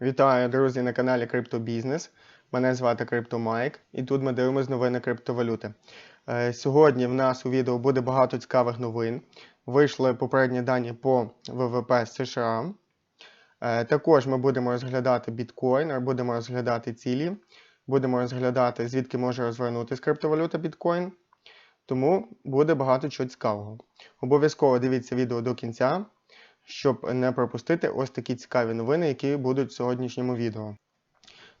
Вітаю, друзі, на каналі Криптобізнес. Мене звати CryptoMike, і тут ми дивимося новини криптовалюти. Е, Сьогодні в нас у відео буде багато цікавих новин. Вийшли попередні дані по ВВП США. Е, Також ми будемо розглядати біткоін, будемо розглядати цілі, будемо розглядати, звідки може розвернутися криптовалюта біткоін. Тому буде багато чого цікавого. Обов'язково дивіться відео до кінця щоб не пропустити ось такі цікаві новини, які будуть в сьогоднішньому відео.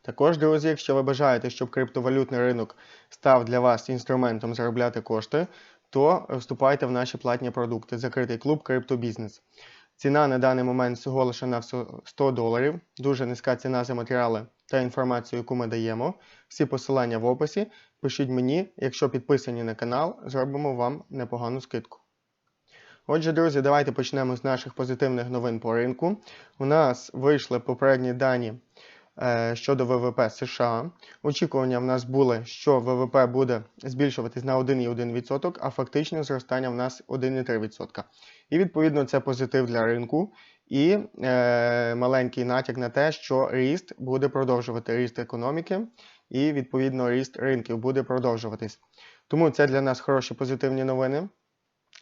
Також, друзі, якщо ви бажаєте, щоб криптовалютний ринок став для вас інструментом заробляти кошти, то вступайте в наші платні продукти, закритий клуб Криптобізнес. Ціна на даний момент всього лише на 100 доларів. Дуже низька ціна за матеріали та інформацію, яку ми даємо. Всі посилання в описі. Пишіть мені, якщо підписані на канал, зробимо вам непогану скидку. Отже, друзі, давайте почнемо з наших позитивних новин по ринку. У нас вийшли попередні дані е, щодо ВВП США. Очікування в нас були, що ВВП буде збільшуватись на 1,1%, а фактичне зростання в нас 1,3%. І відповідно це позитив для ринку і е, маленький натяк на те, що ріст буде продовжувати ріст економіки, і відповідно ріст ринків буде продовжуватись. Тому це для нас хороші позитивні новини.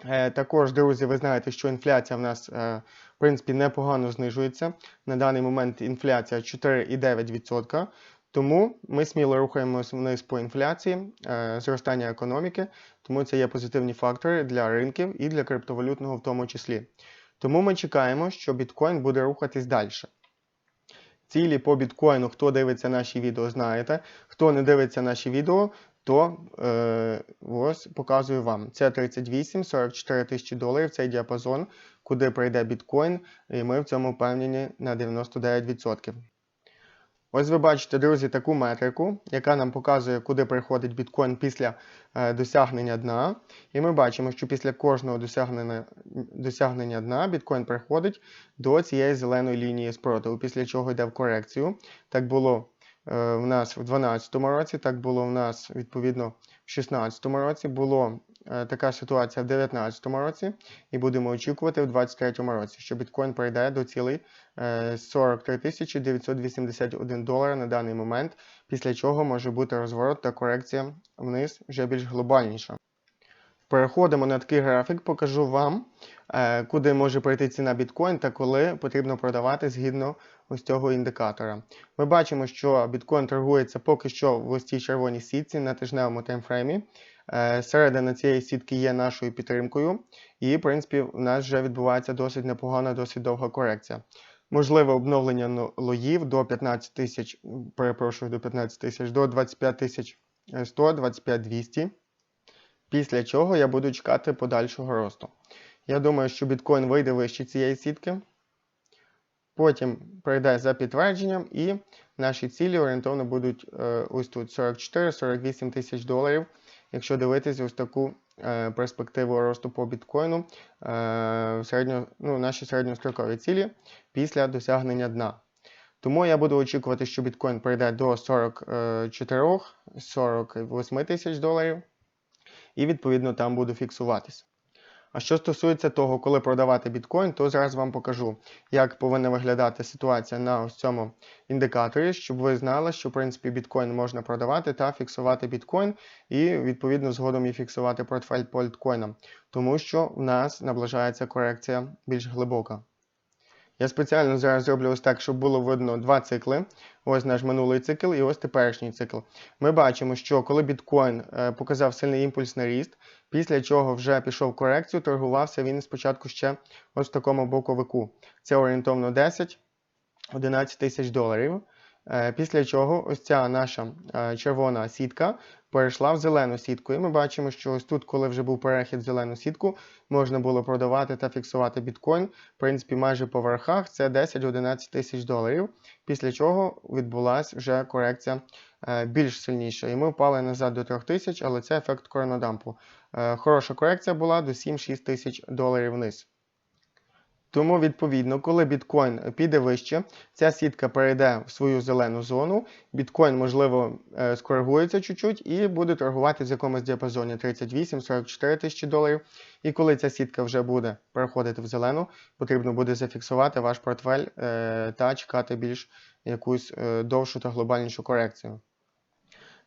Е, Також, друзі, ви знаєте, що інфляція в нас, е, в принципі, непогано знижується. На даний момент інфляція 4,9%. Тому ми сміло рухаємося вниз по інфляції, е, зростання економіки, тому це є позитивні фактори для ринків і для криптовалютного в тому числі. Тому ми чекаємо, що біткоін буде рухатись далі. Цілі по біткоїну, хто дивиться наші відео, знаєте. Хто не дивиться наші відео, то е, ось показую вам. Це 38-44 тисячі доларів, цей діапазон, куди прийде біткоін, і ми в цьому впевнені на 99%. Ось ви бачите, друзі, таку метрику, яка нам показує, куди приходить біткоін після е, досягнення дна. І ми бачимо, що після кожного досягнення досягнення дна біткоін приходить до цієї зеленої лінії спротиву, після чого йде в корекцію. Так було в нас в 2012 році, так було в нас відповідно в 2016 році. Було е, така ситуація в 2019 році, і будемо очікувати в 2023 році, що біткоін прийде до цілей 43 е, 981 долара на даний момент, після чого може бути розворот та корекція вниз вже більш глобальніша. Переходимо на такий графік, покажу вам, куди може прийти ціна біткоін та коли потрібно продавати згідно ось цього індикатора. Ми бачимо, що біткоін торгується поки що в ось цій червоній сітці на тижневому таймфреймі. Е, середина цієї сітки є нашою підтримкою, і, в принципі, в нас вже відбувається досить непогана, досить довга корекція. Можливе обновлення лоїв до 15 тисяч, перепрошую, до 15 тисяч, до 25 тисяч 100, 25 200. Після чого я буду чекати подальшого росту. Я думаю, що біткоін вийде вище цієї сітки. Потім пройде за підтвердженням, і наші цілі орієнтовно будуть е, ось тут 44-48 тисяч доларів. Якщо дивитися ось таку е, перспективу росту по біткоїну, е, середньо, ну, наші середньострокові цілі після досягнення дна. Тому я буду очікувати, що біткоін прийде до 44-48 тисяч доларів, і відповідно там буду фіксуватись. А що стосується того, коли продавати біткоін, то зараз вам покажу, як повинна виглядати ситуація на ось цьому індикаторі, щоб ви знали, що в принципі біткоін можна продавати та фіксувати біткоін, і відповідно згодом і фіксувати портфель по альткоїнам, тому що в нас наближається корекція більш глибока. Я спеціально зараз зроблю ось так, щоб було видно два цикли. Ось наш минулий цикл і ось теперішній цикл. Ми бачимо, що коли біткоін е, показав сильний імпульс на ріст, після чого вже пішов корекцію, торгувався він спочатку ще ось в такому боковику. Це орієнтовно 10-11 тисяч доларів. Е, після чого ось ця наша е, червона сітка перейшла в зелену сітку. І ми бачимо, що ось тут, коли вже був перехід в зелену сітку, можна було продавати та фіксувати біткоін. В принципі, майже по верхах це 10-11 тисяч доларів. Після чого відбулася вже корекція е, більш сильніша. І ми впали назад до 3 тисяч, але це ефект коронадампу. Хороша корекція була до 7-6 тисяч доларів вниз. Тому, відповідно, коли біткоін піде вище, ця сітка перейде в свою зелену зону, біткоін, можливо, е, скоригується чуть-чуть і буде торгувати в якомусь діапазоні 38-44 тисячі доларів. І коли ця сітка вже буде переходити в зелену, потрібно буде зафіксувати ваш портфель е, та чекати більш якусь е, довшу та глобальнішу корекцію.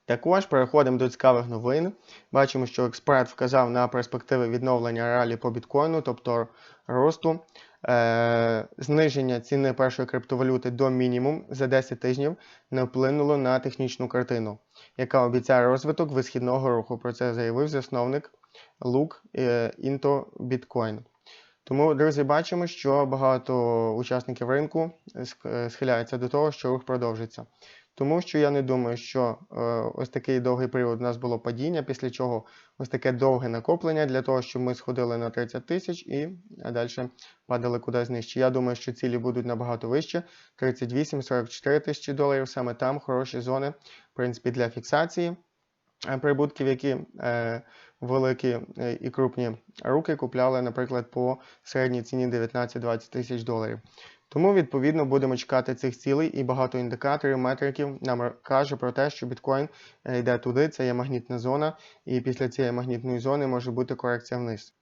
Також переходимо до цікавих новин. Бачимо, що експерт вказав на перспективи відновлення ралі по біткоїну, тобто росту. Е, зниження ціни першої криптовалюти до мінімум за 10 тижнів не вплинуло на технічну картину, яка обіцяє розвиток висхідного руху. Про це заявив засновник Лук е, Into Bitcoin. Тому, друзі, бачимо, що багато учасників ринку сх- схиляються до того, що рух продовжиться. Тому що я не думаю, що е, ось такий довгий період у нас було падіння, після чого ось таке довге накоплення для того, щоб ми сходили на 30 тисяч і далі падали кудись нижче. Я думаю, що цілі будуть набагато вище. 38-44 тисячі доларів. Саме там хороші зони, в принципі, для фіксації е, прибутків, які е, великі е, і крупні руки купляли, наприклад, по середній ціні 19-20 тисяч доларів. Тому, відповідно, будемо чекати цих цілей і багато індикаторів, метриків нам каже про те, що біткоін е, йде туди, це є магнітна зона, і після цієї магнітної зони може бути корекція вниз.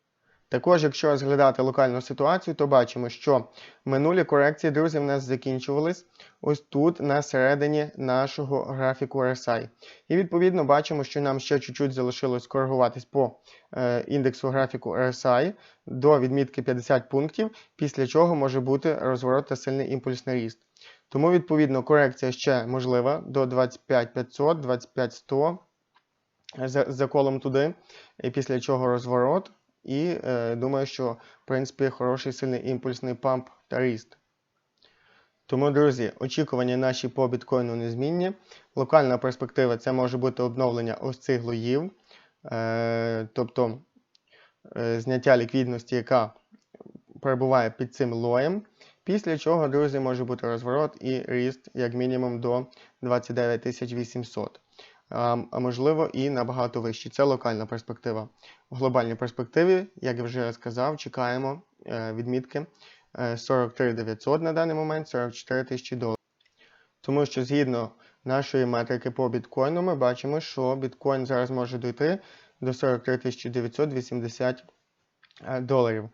Також, якщо розглядати локальну ситуацію, то бачимо, що минулі корекції, друзі, в нас закінчувались ось тут, на середині нашого графіку RSI. І відповідно бачимо, що нам ще чуть-чуть залишилось коригуватись по е, індексу графіку RSI до відмітки 50 пунктів, після чого може бути розворот та сильний імпульсний ріст. Тому, відповідно, корекція ще можлива до 25500, 25100 за, за колом туди, і після чого розворот. І е, думаю, що в принципі хороший сильний імпульсний памп та ріст. Тому, друзі, очікування наші по біткоїну незмінні. Локальна перспектива це може бути обновлення ось цих лоїв, е, тобто е, зняття ліквідності, яка перебуває під цим лоєм. Після чого, друзі, може бути розворот і ріст як мінімум до 29 800. А, можливо і набагато вищий. Це локальна перспектива. В глобальній перспективі, як я вже сказав, чекаємо е, відмітки е, 43 900 на даний момент, 44 тисячі доларів. Тому що згідно нашої метрики по біткоїну, ми бачимо, що біткоін зараз може дійти до 43 980 е, доларів.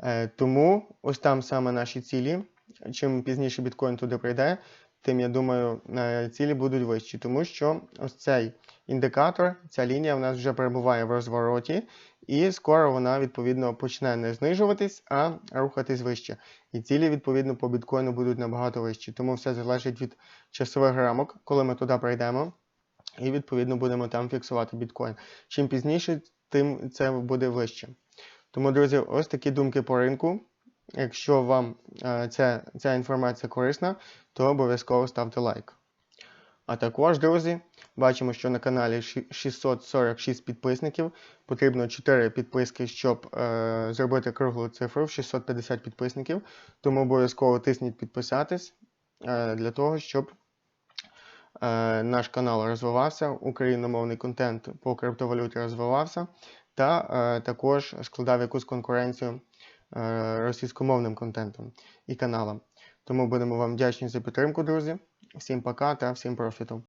Е, Тому ось там саме наші цілі. Чим пізніше біткоін туди прийде, тим я думаю, е, цілі будуть вищі, тому що ось цей індикатор, ця лінія в нас вже перебуває в розвороті, і скоро вона відповідно почне не знижуватись, а рухатись вище. І цілі, відповідно, по біткоїну будуть набагато вищі. Тому все залежить від часових рамок, коли ми туди прийдемо, і відповідно будемо там фіксувати біткоін. Чим пізніше, тим це буде вище. Тому, друзі, ось такі думки по ринку. Якщо вам е, ця, ця інформація корисна, то обов'язково ставте лайк. А також, друзі, бачимо, що на каналі 646 підписників. Потрібно 4 підписки, щоб е, зробити круглу цифру в 650 підписників. Тому обов'язково тисніть підписатись е, для того, щоб е, наш канал розвивався, україномовний контент по криптовалюті розвивався, та е, також складав якусь конкуренцію російськомовним контентом і каналам. Тому будемо вам вдячні за підтримку, друзі. Всім пока та всім профіту.